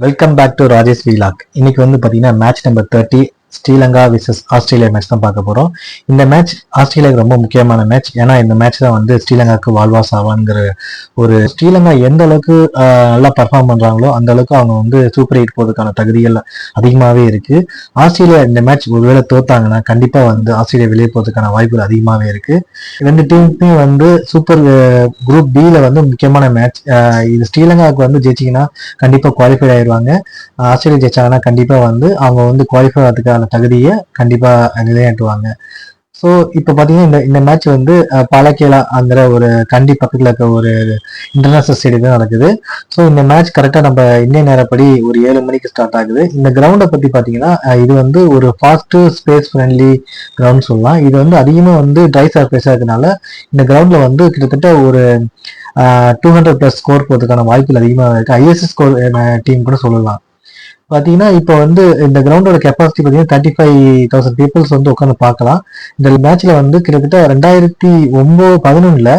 Welcome back to Rajesh vlog இன்னைக்கு வந்து பார்த்தீங்கன்னா match number thirty Sri Lanka versus Australia match தான் பார்க்க போகிறோம் இந்த மேட்ச் ஆஸ்திரேலியாவுக்கு ரொம்ப முக்கியமான மேட்ச் ஏன்னா இந்த மேட்ச் தான் வந்து ஸ்ரீலங்காவுக்கு வால்வாஸ் ஆவாங்கிற ஒரு ஸ்ரீலங்கா எந்த அளவுக்கு நல்லா பர்ஃபார்ம் பண்ணுறாங்களோ அந்த அளவுக்கு அவங்க வந்து சூப்பர் எயிட் போகிறதுக்கான தகுதிகள் அதிகமாகவே இருக்கு. ஆஸ்திரேலியா இந்த மேட்ச் ஒருவேளை தோத்தாங்கன்னா கண்டிப்பாக வந்து ஆஸ்திரேலியா வெளியே போகிறதுக்கான வாய்ப்புகள் அதிகமாகவே இருக்கு. ரெண்டு டீமுக்குமே வந்து சூப்பர் குரூப் பியில் வந்து முக்கியமான மேட்ச் இது ஸ்ரீலங்காவுக்கு வந்து ஜெயிச்சிங்கன்னா கண்டிப்பாக குவாலிஃபை ஆயிடுவாங்க. ஆஸ்திரேலியா ஜெயிச்சாங்கன்னா கண்டிப்பா வந்து அவங்க வந்து குவாலிஃபை ஆகிறதுக்கான தகுதியை கண்டிப்பா நிலைநாட்டுவாங்க. ஸோ இப்போ பார்த்தீங்கன்னா இந்த இந்த மேட்ச் வந்து பாலக்கேலாங்கிற ஒரு கண்டி பக்கத்தில் இருக்க ஒரு இன்டர்நேஷனல் ஸ்டேடியம் தான் நடக்குது. ஸோ இந்த மேட்ச் கரெக்டாக நம்ம இந்திய நேரப்படி ஒரு ஏழு மணிக்கு ஸ்டார்ட் ஆகுது. இந்த கிரவுண்டை பற்றி பார்த்தீங்கன்னா இது வந்து ஒரு ஃபாஸ்ட்டு ஸ்பேஸ் ஃப்ரெண்ட்லி கிரவுண்ட் சொல்லலாம். இது வந்து அதிகமாக வந்து ட்ரை சர்ஃபேஸாக இருக்கனால இந்த கிரவுண்டில் வந்து கிட்டத்தட்ட ஒரு டூ ஹண்ட்ரட் ப்ளஸ் ஸ்கோர் போகிறதுக்கான வாய்ப்புகள் அதிகமாக இருக்குது ஐஎஸ்எஸ் ஸ்கோர் டீம் கூட சொல்லலாம். பார்த்தீங்கன்னா இப்போ வந்து இந்த கிரவுண்டோட கெப்பாசிட்டி பார்த்தீங்கன்னா தேர்ட்டி ஃபைவ் தௌசண்ட் பீப்புள்ஸ் வந்து உட்காந்து பார்க்கலாம். இந்த மேட்ச்ல வந்து கிட்டத்தட்ட ரெண்டாயிரத்தி ஒன்பது பதினொன்னுல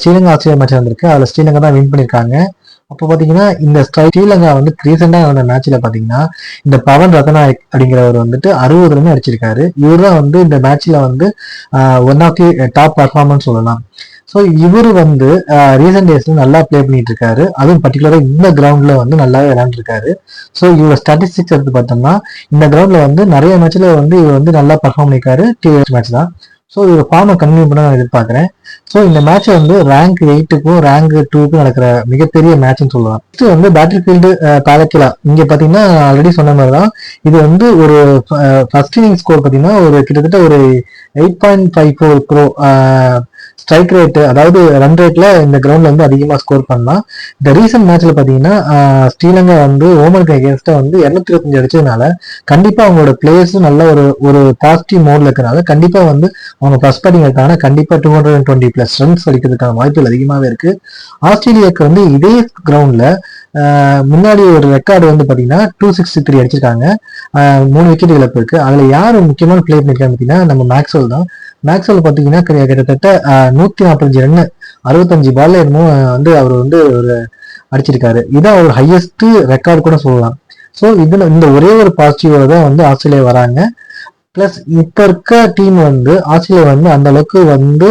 ஸ்ரீலங்கா ஆஸ்திரேலியா மேட்ச் வந்திருக்கு அதில் ஸ்ரீலங்கா தான் வின் பண்ணியிருக்காங்க. அப்போ பார்த்தீங்கன்னா இந்த ஸ்ரீலங்கா வந்து ரீசெண்டாக நடந்த மேட்ச்ல பார்த்தீங்கன்னா இந்த பவன் ரத்னாயக் அப்படிங்கிறவர் வந்துட்டு அறுபது ரன் அடிச்சிருக்காரு. இவர் தான் வந்து இந்த மேட்ச்ல வந்து one of the top performance சொல்லலாம். ஸோ இவர் வந்து ரீசெண்ட் டேஸ்ல நல்லா ப்ளே பண்ணிட்டு இருக்காரு அதுவும் பர்டிகுலராக இந்த கிரவுண்ட்ல வந்து நல்லாவே விளையாண்டுருக்காரு. ஸோ இவரோட ஸ்டாட்டிஸ்டிக்ஸ் எடுத்து பார்த்தோம்னா இந்த கிரவுண்ட்ல வந்து நிறைய மேட்ச்ல வந்து இவர் வந்து நல்லா பர்ஃபார்ம் பண்ணியிருக்காரு. டிஎஸ் மேட்ச் தான். ஸோ இவர் ஃபார்மை கன்வியூ பண்ண நான் எதிர்பார்க்குறேன். ஸோ இந்த மேட்ச் வந்து ரேங்க் எயிட்டுக்கும் ரேங்க் டூக்கும் நடக்கிற மிகப்பெரிய மேட்ச்னு சொல்லலாம். நெக்ஸ்ட் வந்து பேட்டில் ஃபீல்டு பேலக்கிலா இங்கே பார்த்தீங்கன்னா ஆல்ரெடி சொன்ன மாதிரி தான் இது வந்து ஒரு ஃபர்ஸ்ட் இன்னிங் ஸ்கோர் பார்த்தீங்கன்னா ஒரு கிட்டத்தட்ட ஒரு எயிட் பாயிண்ட் ஃபைவ் ஃபோர் க்ரோ ஸ்ட்ரைக் ரேட்டு அதாவது ரன் ரேட்ல இந்த கிரவுண்ட்ல வந்து அதிகமா ஸ்கோர் பண்ணலாம் இந்த ரீசெண்ட் மேட்ச்ல பாத்தீங்கன்னா ஸ்ரீலங்கா வந்து ஓமனுக்கு அகேன்ஸ்டா வந்து இருநூத்தி இருபத்தஞ்சு அடிச்சதுனால கண்டிப்பா அவங்களோட பிளேயர்ஸும் நல்ல ஒரு ஒரு பாசிட்டிவ் மோட்ல இருக்கிறனால கண்டிப்பா வந்து அவங்க ஃபர்ஸ்ட் பேட்டிங் இருக்காங்கன்னா கண்டிப்பா two hundred and twenty plus runs அடிக்கிறதுக்கான வாய்ப்புகள் அதிகமாகவே இருக்கு. ஆஸ்திரேலியாவுக்கு வந்து இதே கிரவுண்ட்ல முன்னாடி ஒரு ரெக்கார்டு வந்து பாத்தீங்கன்னா டூ சிக்ஸ்டி த்ரீ அடிச்சிருக்காங்க. ஆஹ், மூணு விக்கெட் இழப்பு இருக்கு. அதுல யார் முக்கியமான பிளே நிற்கிறாங்க பாத்தீங்கன்னா நம்ம மேக்ஸ்வெல் தான். மேக்ஸ்வெல் பார்த்தீங்கன்னா கிட்டத்தட்ட நூத்தி நாற்பத்தஞ்சு ரன் அறுபத்தஞ்சு பால்ல என்னமோ வந்து அவர் வந்து ஒரு அடிச்சிருக்காரு. இதான் அவர் ஹையஸ்ட் ரெக்கார்டு கூட சொல்லலாம். ஸோ இதுல இந்த ஒரே ஒரு பாசிட்டிவோட தான் வந்து ஆஸ்திரேலியா வராங்க. பிளஸ் இப்ப இருக்க டீம் வந்து ஆஸ்திரேலியா வந்து அந்த அளவுக்கு வந்து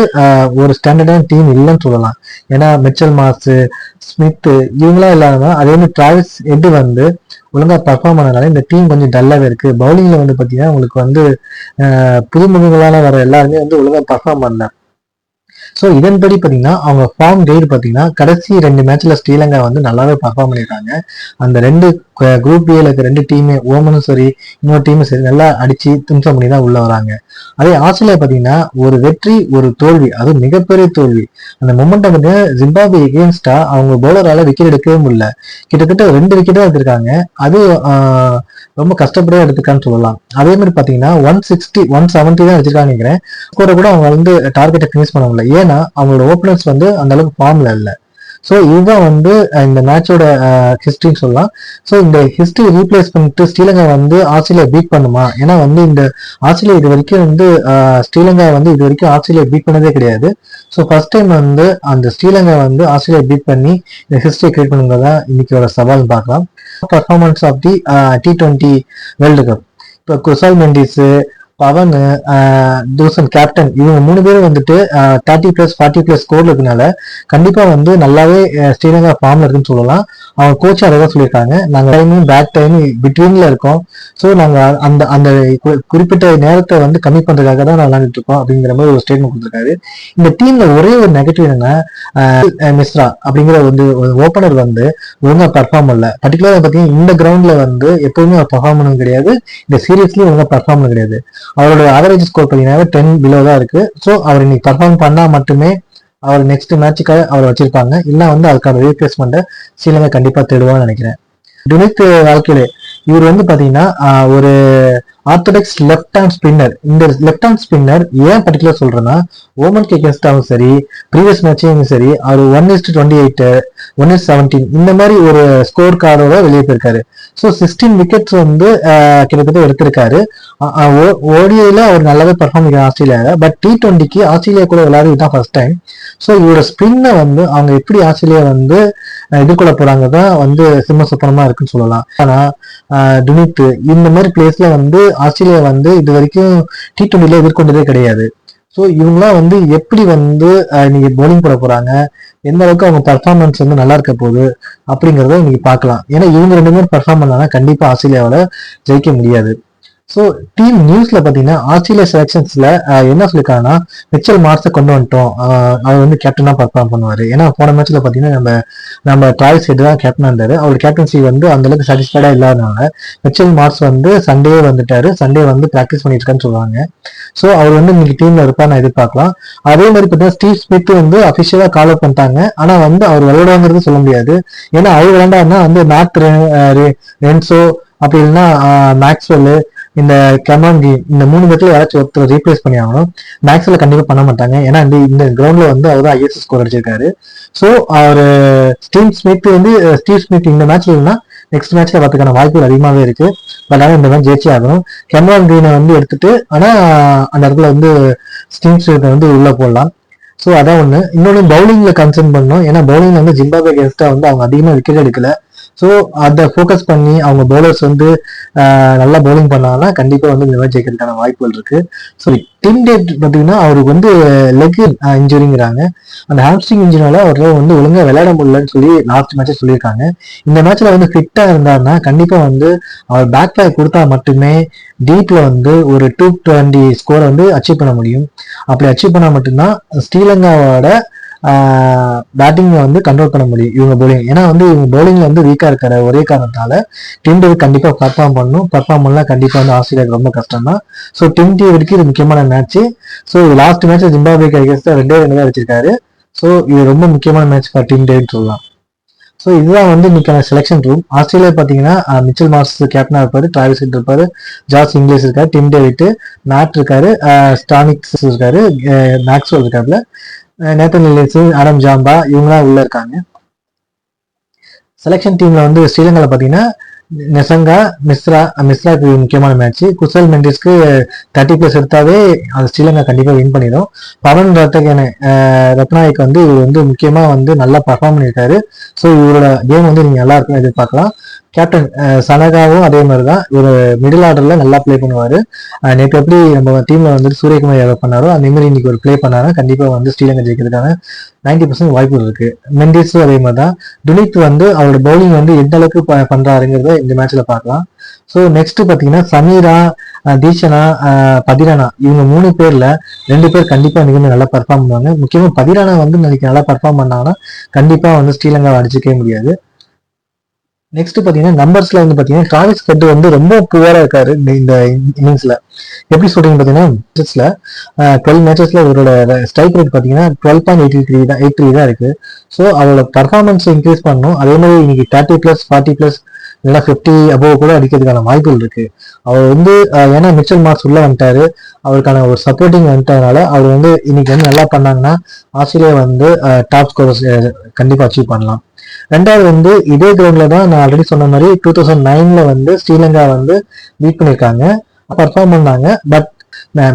ஒரு ஸ்டாண்டர்டான டீம் இல்லைன்னு சொல்லலாம். ஏன்னா மிச்சல் மாஸ் ஸ்மித் இவங்களாம் இல்லாம அதே மாதிரி டிராவிஸ் எட்டு வந்து ஒழுங்கா பர்ஃபார்ம் பண்ணனால இந்த டீம் கொஞ்சம் டல்லாகவே இருக்கு. பவுலிங்கில் வந்து பாத்தீங்கன்னா உங்களுக்கு வந்து புதுமுகங்களான வர எல்லாருமே வந்து ஒழுங்கா பர்ஃபார்ம் பண்ணல. ஸோ இதன்படி பார்த்தீங்கன்னா அவங்க ஃபார்ம் கைடு பார்த்தீங்கன்னா கடைசி ரெண்டு மேட்ச்ல ஸ்ரீலங்கா வந்து நல்லாவே பர்ஃபார்ம் பண்ணியிருக்காங்க. அந்த ரெண்டு குரூப் ஏல இருக்க ரெண்டு டீமே ஓமனும் சரி இன்னொரு டீமும் சரி நல்லா அடிச்சு தும்சம் பண்ணி தான் உள்ள வராங்க. அதே ஆஸ்திரேலியா பார்த்தீங்கன்னா ஒரு வெற்றி ஒரு தோல்வி அது மிகப்பெரிய தோல்வி. அந்த மொமெண்டம் பார்த்தீங்கன்னா ஜிம்பாபே எகேன்ஸ்டா அவங்க பவுலரால விக்கெட் எடுக்கவே முடியல. கிட்டத்தட்ட ரெண்டு விக்கெட் தான் எடுத்திருக்காங்க. அது ரொம்ப கஷ்டப்பட்டு எடுத்துக்கான்னு சொல்லலாம். அதே மாதிரி பார்த்தீங்கன்னா ஒன் சிக்ஸ்டி ஒன் செவன்ட்டி தான் வச்சிருக்காங்க கூட கூட அவங்க வந்து டார்கெட்டை ஃபினிஷ் பண்ண முடியல. ஏன்னா அவங்களோட ஓப்பனர்ஸ் வந்து அந்த அளவுக்கு ஃபார்ம்ல இல்லை. ஸோ இதுதான் வந்து இந்த மேட்சோட ஹிஸ்ட்ரின்னு சொல்லலாம். ஸோ இந்த ஹிஸ்ட்ரி ரீப்ளேஸ் பண்ணிட்டு ஸ்ரீலங்கா வந்து ஆஸ்திரேலியா பீட் பண்ணுமா? ஏன்னா வந்து இந்த ஆஸ்திரேலியா இது வரைக்கும் வந்து ஸ்ரீலங்கா வந்து இது வரைக்கும் ஆஸ்திரேலியா பீட் பண்ணதே கிடையாது. ஸோ ஃபர்ஸ்ட் டைம் வந்து அந்த ஸ்ரீலங்கா வந்து ஆஸ்திரேலியா பீட் பண்ணி இந்த ஹிஸ்ட்ரி கிரியேட் பண்ணுங்கிறதா இன்னைக்கோட சவால்னு பார்க்கலாம். Performance of the T twenty world cup இப்போ குசால் மெண்டிஸு பவன் தூசன் கேப்டன் இவங்க மூணு பேரும் வந்துட்டு தேர்ட்டி பிளஸ் ஃபார்ட்டி பிளஸ் ஸ்கோர்ல இருக்கனால கண்டிப்பா வந்து நல்லாவே ஸ்ரீலங்கா ஃபார்ம்ல இருக்குன்னு சொல்லலாம். அவங்க கோச் அதை தான் சொல்லியிருக்காங்க. நாங்க டைமும் பேக் டைம் பிட்வீன்ல இருக்கோம். ஸோ நாங்க அந்த அந்த குறிப்பிட்ட நேரத்தை வந்து கம்மி பண்றதுக்காக தான் நான் இருக்கோம் அப்படிங்கிற மாதிரி ஒரு ஸ்டேட்மெண்ட் கொடுத்துருக்காரு. இந்த டீம்ல ஒரே ஒரு நெகட்டிவ் என்னன்னா மிஸ்ரா அப்படிங்கிற வந்து ஓப்பனர் வந்து ஒழுங்கா பர்ஃபார்ம் பண்ணல. பர்டிகுலராக பாத்தீங்கன்னா இந்த கிரவுண்ட்ல வந்து எப்பவுமே பர்ஃபார்ம் பண்ணது கிடையாது. இந்த சீரியஸ்லயும் ஒழுங்கா பர்ஃபார்ம் கிடையாது. அவரோட ஆவரேஜ் ஸ்கோர் பார்த்தீங்கன்னா டென் பிலோ தான் இருக்கு. ஸோ அவர் இன்னைக்கு பர்ஃபார்ம் பண்ணா மட்டுமே அவர் நெக்ஸ்ட் மேட்சுக்காக அவர் வச்சிருப்பாங்க. இல்லை வந்து அதுக்கான ரீப்ளேஸ்மெண்ட்டை ஸ்ரீலங்கா கண்டிப்பா தேடுவான்னு நினைக்கிறேன். துனித் வாழ்க்கையிலே இவர் வந்து பாத்தீங்கன்னா ஆஹ், ஒரு ஆர்த்தடாக்ஸ் லெஃப்ட் ஹேண்ட் ஸ்பின்னர் இந்த லெஃப்ட் ஹேண்ட் ஸ்பின்னர் ஏன் பர்டிகுலர் சொல்றேன்னா ஓமன் கேகஸ்டாவும் சரி ப்ரீவியஸ் மேட்சையும் சரி அவர் one is twenty eight one is seventeen இந்த மாதிரி ஒரு ஸ்கோர் கார்டோட வெளியே போயிருக்காரு ஸோ சிக்ஸ்டீன் விக்கெட்ஸ் வந்து கிட்டத்தட்ட எடுத்திருக்காரு. ஓடிஐல அவர் நல்லாவே பர்ஃபார்ம் பண்ணிக்கிறார் ஆஸ்திரேலியாவில் பட் டி டுவெண்ட்டிக்கு ஆஸ்திரேலியா கூட விளையாடு இதுதான் ஃபர்ஸ்ட் டைம் ஸோ இவரோட ஸ்பின்னை வந்து அவங்க எப்படி ஆஸ்திரேலியா வந்து அஹ், எதிர்கொள்ள போறாங்க தான் வந்து சிம்ம சுப்பனமா இருக்குன்னு சொல்லலாம். ஆனா துனித் இந்த மாதிரி பிளேஸ்ல வந்து ஆஸ்திரேலியா வந்து இது வரைக்கும் டி டுவெண்ட்டில எதிர்கொண்டதே கிடையாது. ஸோ இவங்களாம் வந்து எப்படி வந்து ஆஹ், இன்னைக்கு போட போறாங்க? எந்த அளவுக்கு அவங்க பர்ஃபார்மன்ஸ் வந்து நல்லா இருக்க போகுது? அப்படிங்கறத இன்னைக்கு பார்க்கலாம். ஏன்னா இவங்க ரெண்டு பேரும் பர்ஃபார்ம் பண்ணாங்கன்னா கண்டிப்பா ஆஸ்திரேலியாவோட ஜெயிக்க முடியாது. ஸோ டீம் நியூஸ்ல பாத்தீங்கன்னா ஆஸ்திரேலியா செலெக்ஷன்ஸ்ல என்ன சொல்லியிருக்காங்கன்னா மிச்சல் மார்ஸை கொண்டு வந்துட்டோம். அவர் வந்து கேப்டனா பர்ஃபார்ம் பண்ணுவாரு. ஏன்னா போன மேட்ச்ல பாத்தீங்கன்னா நம்ம நம்ம டிராவல்ஸ் ஹெட் தான் கேப்டனா இருந்தாரு. அவர் கேப்டன்சி வந்து அந்த அளவுக்கு சாட்டிஸ்ஃபைடா இல்லாதனால மிச்சல் மார்ஸ் வந்து சண்டே வந்துட்டாரு. சண்டே வந்து ப்ராக்டிஸ் பண்ணிட்டு இருக்கான்னு சொல்லுவாங்க. ஸோ அவர் வந்து இன்னைக்கு டீம்ல இருப்பா நான் எதிர்பார்க்கலாம். அதே மாதிரி பார்த்தீங்கன்னா ஸ்டீவ் ஸ்மித் வந்து அபிஷியலா கால் அப் பண்ணிட்டாங்க. ஆனா வந்து அவர் விளையாடுவாங்கிறது சொல்ல முடியாது. ஏன்னா அவர் விளையாண்டாருன்னா வந்து நார்த் ரென்சோ அப்படி இல்லைன்னா மேக்ஸ்வெல்லு இந்த கமாண்டி இந்த மூணு பேர்ல யாராச்சும் ஒருத்தர் ரீப்ளேஸ் பண்ணி ஆகணும் மேக்ஸ்ல கண்டிப்பா பண்ண மாட்டாங்க. ஏன்னா இந்த இந்த கிரவுண்ட்ல வந்து அவர் தான் ஐஎஸ்எஸ் ஸ்கோர் அடிச்சிருக்காரு. ஸோ அவர் ஸ்டீவ் ஸ்மித் வந்து ஸ்டீவ் ஸ்மித் இந்த மேட்ச்ல இல்லைன்னா நெக்ஸ்ட் மேட்ச்ல பார்த்துக்கான வாய்ப்புகள் அதிகமாகவே இருக்கு. பட் ஆனால் இந்த மேட்ச் ஜெயிச்சே ஆகணும். கெமரான் கிரீனை வந்து எடுத்துட்டு ஆனா அந்த இடத்துல வந்து ஸ்டீவ் ஸ்மித்தை வந்து உள்ள போடலாம். ஸோ அதான் ஒன்று இன்னொன்று பவுலிங்ல கன்சர்ன் பண்ணோம் ஏன்னா பவுலிங்ல வந்து ஜிம்பாபே கெஸ்டா வந்து அவங்க அதிகமாக விக்கெட் எடுக்கல. ஸோ அதை ஃபோக்கஸ் பண்ணி அவங்க பவுலர்ஸ் வந்து நல்லா பவுலிங் பண்ணாங்கன்னா கண்டிப்பாக வந்து இந்த மாதிரி ஜெயிக்கிறதுக்கான வாய்ப்புகள் இருக்கு. ஸோ டிம் டேட் பார்த்தீங்கன்னா அவருக்கு வந்து லெக் இன்ஜுரிங்கிறாங்க அந்த ஹாம்ஸ்ட்ரிங் இன்ஜுரினால அவரால் வந்து ஒழுங்காக விளையாட முடியலன்னு சொல்லி லாஸ்ட் மேட்சே சொல்லியிருக்காங்க. இந்த மேட்ச்ல வந்து ஃபிட்டாக இருந்தாருன்னா கண்டிப்பாக வந்து அவர் பேக் பேக் கொடுத்தா மட்டுமே டீப்ல வந்து ஒரு டூ டுவெண்ட்டி ஸ்கோரை வந்து அச்சீவ் பண்ண முடியும். அப்படி அச்சீவ் பண்ணால் மட்டும்தான் ஸ்ரீலங்காவோட பேட்டிங்கை வந்து கண்ட்ரோல் பண்ண முடியும் இவங்க பவுலிங் ஏன்னா வந்து இவங்க பவுலிங்கில் வந்து வீக்காக இருக்கிற ஒரே காரணத்தால் டிம் டேவிட் கண்டிப்பாக பர்ஃபார்ம் பண்ணணும். பர்ஃபார்ம் பண்ணலாம் கண்டிப்பாக வந்து ஆஸ்திரேலியாவுக்கு ரொம்ப கஷ்டம் தான் ஸோ டிம் டேவிட்க்கு இது முக்கியமான match so last match Zimbabwe against ரெண்டே ரெண்டு தான் வச்சிருக்காரு. ஸோ இது ரொம்ப முக்கியமான மேட்ச் ஃபார் டிம் டேவிட் சொல்லலாம். ஸோ இதுதான் வந்து இன்னைக்கான செலெக்ஷன் ரூம் ஆஸ்திரேலியா பார்த்தீங்கன்னா மிச்சல் மார்ஸ் கேப்டனாக இருப்பார். டிராவிஸ் இருப்பார். ஜார்ஜ் இங்கிலீஷ் இருக்காரு. டிம் டேவிட் மேட் இருக்காரு. ஸ்டானிக்ஸ் இருக்காரு. மேக்ஸ்வெல் இருக்காருல நேத்தன் லில்லிஸ் ஆடம் ஜாம்பா இவங்களாம் உள்ள இருக்காங்க. செலெக்ஷன் டீம்ல வந்து ஸ்ரீலங்கால பார்த்தீங்கன்னா நெசங்கா மிஸ்ரா மிஸ்ராக்கு முக்கியமான மேட்ச் குசல் மெண்டிஸ்க்கு தேர்ட்டி பிளஸ் எடுத்தாவே அது ஸ்ரீலங்கா கண்டிப்பா வின் பண்ணிடும். பவன் ரத்தகன ரத்நாயக் வந்து இவர் வந்து முக்கியமா வந்து நல்லா பர்ஃபார்ம் பண்ணியிருக்காரு. ஸோ இவரோட கேம் வந்து நீங்க நல்லா இருக்கும் எதிர்பார்க்கலாம். கேப்டன் சனகாவும் அதே மாதிரி தான் இவர் மிடில் ஆர்டர்ல நல்லா ப்ளே பண்ணுவாரு. நேற்று எப்படி நம்ம டீம்ல வந்து சூரியகுமார் யாதவ் பண்ணாரோ அதே மாதிரி இன்னைக்கு ஒரு ப்ளே பண்ணாரா. கண்டிப்பா வந்து ஸ்ரீலங்கா ஜெயிக்கிறதுக்கான நைன்டி பர்சன்ட் வாய்ப்பு இருக்கு. மெண்டிஸும் அதே மாதிரி தான் துனித் வந்து அவரோட பவுலிங் வந்து எந்த அளவுக்கு ப- பண்றாருங்கிறத இந்த மேட்ச்ல பார்க்கலாம். ஸோ நெக்ஸ்ட் பாத்தீங்கன்னா சமீரா தீஷனா பதிரானா இவங்க மூணு பேர்ல ரெண்டு பேர் கண்டிப்பா இன்னைக்கு நல்லா பர்ஃபார்ம் பண்ணுவாங்க. முக்கியமா பதிரானா வந்து இன்னைக்கு நல்லா பர்ஃபார்ம் பண்ணாங்கன்னா கண்டிப்பா வந்து ஸ்ரீலங்காவை அடிச்சுக்கவே முடியாது. நெக்ஸ்ட் பாத்தீங்கன்னா நம்பர்ஸ்ல வந்து பாத்தீங்கன்னா டிராவிஸ் ஹெட் வந்து ரொம்ப புவரா இருக்காரு இந்த- இன்னிங்ஸ்ல எப்படி சொல்றீங்க பாத்தீங்கன்னா டுவெல் மேட்சஸ்ல இவரோட ஸ்ட்ரைக் ரேட் பாத்தீங்கன்னா டுவெல் பாயிண்ட் எயிட்டி த்ரீ தான் எயிட் த்ரீ தான் இருக்கு. ஸோ அவரோட பர்ஃபார்மன்ஸ் இன்க்ரீஸ் பண்ணணும். அதே மாதிரி இன்னைக்கு தேர்ட்டி பிளஸ் ஃபார்ட்டி பிளஸ் இல்லைன்னா ஃபிஃப்டி அபோவ் கூட அடிக்கிறதுக்கான வாய்ப்புகள் இருக்கு. அவர் வந்து ஏன்னா மிச்சல் மார்க்ஸ் உள்ள வந்துட்டாரு. அவருக்கான ஒரு சப்போர்ட்டிங் வந்துட்டதுனால அவர் வந்து இன்னைக்கு வந்து நல்லா பண்ணாங்கன்னா ஆஸ்திரேலியா வந்து டாப் ஸ்கோர்ஸ் கண்டிப்பா அச்சீவ் பண்ணலாம். ரெண்டாவது வந்து இதே கிரவுண்ட்ல தான் நான் ஆல்ரெடி சொன்ன மாதிரி டூ தௌசண்ட் நைன்ல வந்து ஸ்ரீலங்கா வந்து பீட் பண்ணியிருக்காங்க பர்ஃபார்ம் பண்ணாங்க. பட்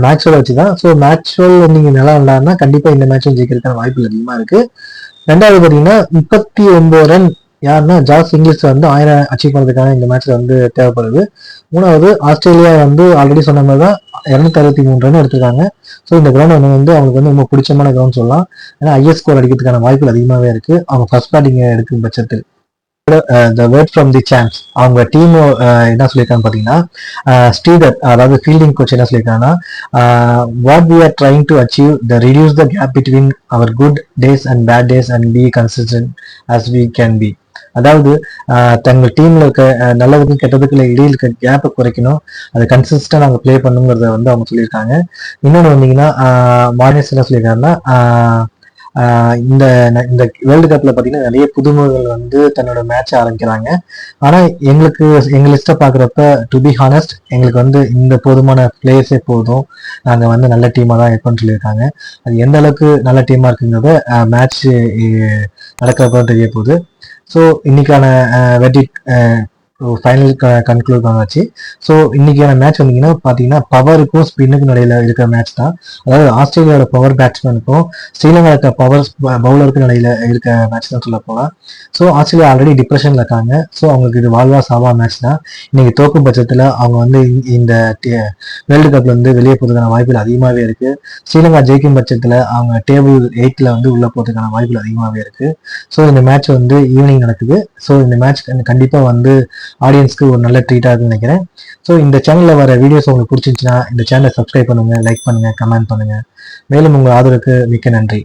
மேட்ச்வல் வச்சு தான் ஸோ மேட்ச்வல் நீங்க நல்லா விளாட்னா கண்டிப்பா இந்த மேட்சும் ஜெயிக்கிறதுக்கான வாய்ப்புகள் அதிகமா இருக்கு. ரெண்டாவது பாத்தீங்கன்னா முப்பத்தி ஒன்பது ரன் யாருன்னா ஜார்ஜ் இங்கிலீஷ் வந்து ஆயிரம் அச்சீவ் பண்ணுறதுக்கான இந்த மேட்ச்சில் வந்து தேவைப்படுது. மூணாவது ஆஸ்திரேலியா வந்து ஆல்ரெடி சொன்ன மாதிரி தான் இரநூத்தி அறுபத்தி மூணு ரன் எடுத்திருக்காங்க. ஸோ இந்த கிரவுண்ட் வந்து வந்து அவங்களுக்கு வந்து ரொம்ப பிடிச்சமான கிரவுண்ட் சொல்லலாம். ஏன்னா ஐஎஸ் ஸ்கோர் அடிக்கிறதுக்கான வாய்ப்புகள் அதிகமாகவே இருக்குது அவங்க ஃபர்ஸ்ட் பேட்டிங் எடுக்கும் பட்சத்தில். The word from the camps அவங்க டீம் uh, என்ன சொல்லியிருக்காங்க பார்த்தீங்கன்னா uh, ஸ்ரீதர் அதாவது ஃபீல்டிங் கோச் என்ன சொல்லியிருக்காங்கன்னா what we are trying to achieve the reduce the gap between our good days and bad days and be consistent as we can be அதாவது uh, தங்கள் டீம்ல இருக்க நல்லதுக்கும் கெட்டதுக்குள்ள இடையில் இருக்க கேப்பை குறைக்கணும். அதை கன்சிஸ்டன்ட் அவங்க ப்ளே பண்ணுங்கிறத வந்து அவங்க சொல்லியிருக்காங்க. இன்னொன்று வந்தீங்கன்னா மார்னிஸ் என்ன சொல்லியிருக்காருன்னா இந்த இந்த வேர்ல்டு கப்ல பாத்தீங்கன்னா நிறைய புதுமுகங்கள் வந்து தன்னோட மேட்ச் ஆரம்பிக்கிறாங்க. ஆனா எங்களுக்கு எங்க லிஸ்ட பாக்குறப்ப டு பி ஹானஸ்ட் எங்களுக்கு வந்து இந்த போதுமான பிளேயர்ஸே போதும். நாங்க வந்து நல்ல டீமா தான் இருக்கோம்னு சொல்லியிருக்காங்க. அது எந்த அளவுக்கு நல்ல டீமா இருக்குங்கிறத மேட்ச் நடக்கிறப்ப தெரிய போகுது. ஸோ இன்னைக்கான வெட்டி ஃபைனல் கன்க்ளூட் ஆச்சு ஸோ இன்னைக்கான மேட்ச் வந்தீங்கன்னா பார்த்தீங்கன்னா பவருக்கும் ஸ்பின்னுக்கும் நடையில் இருக்கிற மேட்ச் தான். அதாவது ஆஸ்திரேலியாவோட பவர் பேட்ஸ்மேனுக்கும் ஸ்ரீலங்கா இருக்க பவர் பவுலருக்கும் நடையில் இருக்க மேட்ச் தான் சொல்ல போகலாம் ஸோ ஆஸ்திரேலியா ஆல்ரெடி டிப்ரெஷனில் இருக்காங்க. ஸோ அவங்களுக்கு இது வாழ்வா சாவா மேட்ச் தான். இன்னைக்கு தோக்கும் பட்சத்தில் அவங்க வந்து இந்த வேர்ல்டு கப்ல வந்து வெளியே போகிறதுக்கான வாய்ப்புகள் அதிகமாகவே இருக்கு. ஸ்ரீலங்கா ஜெயிக்கும் பட்சத்தில் அவங்க டேபிள் எயிட்டில் வந்து உள்ள போகிறதுக்கான வாய்ப்புகள் அதிகமாகவே இருக்கு. ஸோ இந்த மேட்ச் வந்து ஈவினிங் நடக்குது. ஸோ இந்த மேட்ச் கண்டிப்பாக வந்து ஆடியன்ஸ்க்கு ஒரு நல்ல ட்ரீட்டாக இருக்குன்னு நினைக்கிறேன். ஸோ இந்த சேனலில் வர வீடியோஸ் உங்களுக்கு பிடிச்சிருந்துச்சுன்னா இந்த சேனலை சப்ஸ்கிரைப் பண்ணுங்கள் லைக் பண்ணுங்கள் கமெண்ட் பண்ணுங்கள் மேலும் உங்கள் ஆதரவுக்கு மிக்க நன்றி.